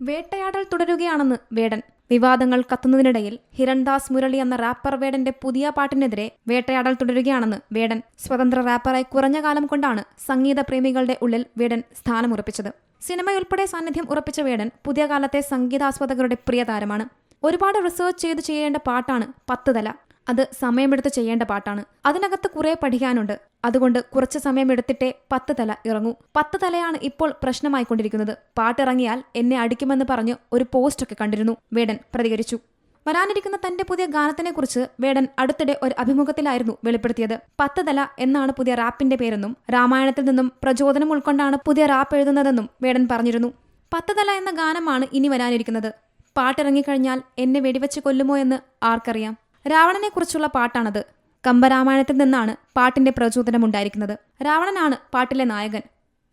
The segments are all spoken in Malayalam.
വേട്ടയാടൽ തുടരുകയാണെന്ന് വേടൻ. വിവാദങ്ങൾ കത്തുന്നതിനിടയിൽ ഹിരൺദാസ് മുരളി എന്ന റാപ്പർ വേടന്റെ പുതിയ പാട്ടിനെതിരെ വേട്ടയാടൽ തുടരുകയാണെന്ന് വേടൻ. സ്വതന്ത്ര റാപ്പറായി കുറഞ്ഞ കാലം കൊണ്ടാണ് സംഗീത പ്രേമികളുടെ ഉള്ളിൽ വേടൻ സ്ഥാനമുറപ്പിച്ചത്. സിനിമയുൾപ്പെടെ സാന്നിധ്യം ഉറപ്പിച്ച വേടൻ പുതിയ കാലത്തെ സംഗീതാസ്വാദകരുടെ പ്രിയ താരമാണ് ഒരുപാട് റിസർച്ച് ചെയ്ത് ചെയ്യേണ്ട പാട്ടാണ് പത്ത് തല അത് സമയമെടുത്ത് ചെയ്യേണ്ട പാട്ടാണ്. അതിനകത്ത് കുറെ പഠിക്കാനുണ്ട്. അതുകൊണ്ട് കുറച്ച് സമയമെടുത്തിട്ടേ പത്ത് തല ഇറങ്ങൂ. പത്ത് തലയാണ് ഇപ്പോൾ പ്രശ്നമായിക്കൊണ്ടിരിക്കുന്നത്. പാട്ടിറങ്ങിയാൽ എന്നെ അടിക്കുമെന്ന് പറഞ്ഞ് ഒരു പോസ്റ്റൊക്കെ കണ്ടിരുന്നു. വേടൻ പ്രതികരിച്ചു. വരാനിരിക്കുന്ന തന്റെ പുതിയ ഗാനത്തിനെക്കുറിച്ച് വേടൻ അടുത്തിടെ ഒരു അഭിമുഖത്തിലായിരുന്നു വെളിപ്പെടുത്തിയത്. പത്ത് തല എന്നാണ് പുതിയ റാപ്പിന്റെ പേരെന്നും രാമായണത്തിൽ നിന്നും പ്രചോദനം ഉൾക്കൊണ്ടാണ് പുതിയ റാപ്പ് എഴുതുന്നതെന്നും വേടൻ പറഞ്ഞിരുന്നു. പത്ത് തല എന്ന ഗാനമാണ് ഇനി വരാനിരിക്കുന്നത്. പാട്ടിറങ്ങിക്കഴിഞ്ഞാൽ എന്നെ വെടിവെച്ച് കൊല്ലുമോ എന്ന് ആർക്കറിയാം. രാവണനെക്കുറിച്ചുള്ള പാട്ടാണത്. കമ്പരാമായണത്തിൽ നിന്നാണ് പാട്ടിന്റെ പ്രചോദനം ഉണ്ടായിരിക്കുന്നത് രാവണനാണ് പാട്ടിലെ നായകൻ.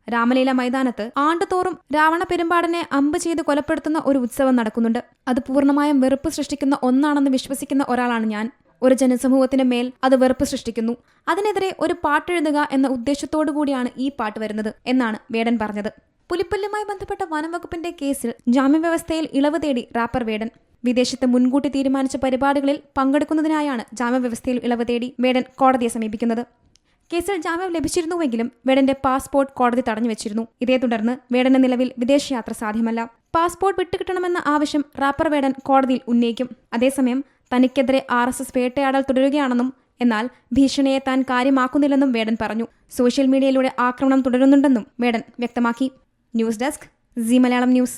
രാമലീല മൈതാനത്ത് ആണ്ടുതോറും രാവണ പെരുമ്പാടനെ അമ്പ് ചെയ്ത് കൊലപ്പെടുത്തുന്ന ഒരു ഉത്സവം നടക്കുന്നുണ്ട്. അത് പൂർണമായും വെറുപ്പ് സൃഷ്ടിക്കുന്ന ഒന്നാണെന്ന് വിശ്വസിക്കുന്ന ഒരാളാണ് ഞാൻ. ഒരു ജനസമൂഹത്തിന് മേൽ അത് വെറുപ്പ് സൃഷ്ടിക്കുന്നു. അതിനെതിരെ ഒരു പാട്ടെഴുതുക എന്ന ഉദ്ദേശത്തോടു കൂടിയാണ് ഈ പാട്ട് വരുന്നത് എന്നാണ് വേടൻ പറഞ്ഞത്. പുലിപ്പല്ലുമായി ബന്ധപ്പെട്ട വനം വകുപ്പിന്റെ കേസിൽ ജാമ്യവ്യവസ്ഥയിൽ ഇളവ് തേടി റാപ്പർ വേടൻ. വിദേശത്ത് മുൻകൂട്ടി തീരുമാനിച്ച പരിപാടികളിൽ പങ്കെടുക്കുന്നതിനായാണ് ജാമ്യവ്യവസ്ഥയിൽ ഇളവ് തേടി വേടൻ കോടതിയെ സമീപിക്കുന്നത്. കേസിൽ ജാമ്യം ലഭിച്ചിരുന്നുവെങ്കിലും വേടന്റെ പാസ്പോർട്ട് കോടതി തടഞ്ഞു വെച്ചിരുന്നു. ഇതേ തുടർന്ന് മേഡന്റെ നിലവിൽ വിദേശയാത്ര സാധ്യമല്ല. പാസ്പോർട്ട് വിട്ടുകിട്ടണമെന്ന ആവശ്യം റാപ്പർ വേടൻ കോടതിയിൽ ഉന്നയിക്കും. അതേസമയം തനിക്കെതിരെ ആർ എസ് എസ് വേട്ടയാടൽ തുടരുകയാണെന്നും എന്നാൽ ഭീഷണിയെ താൻ കാര്യമാക്കുന്നില്ലെന്നും വേടൻ പറഞ്ഞു. സോഷ്യൽ മീഡിയയിലൂടെ ആക്രമണം തുടരുന്നുണ്ടെന്നും വേടൻ വ്യക്തമാക്കി. News desk C Malayalam news.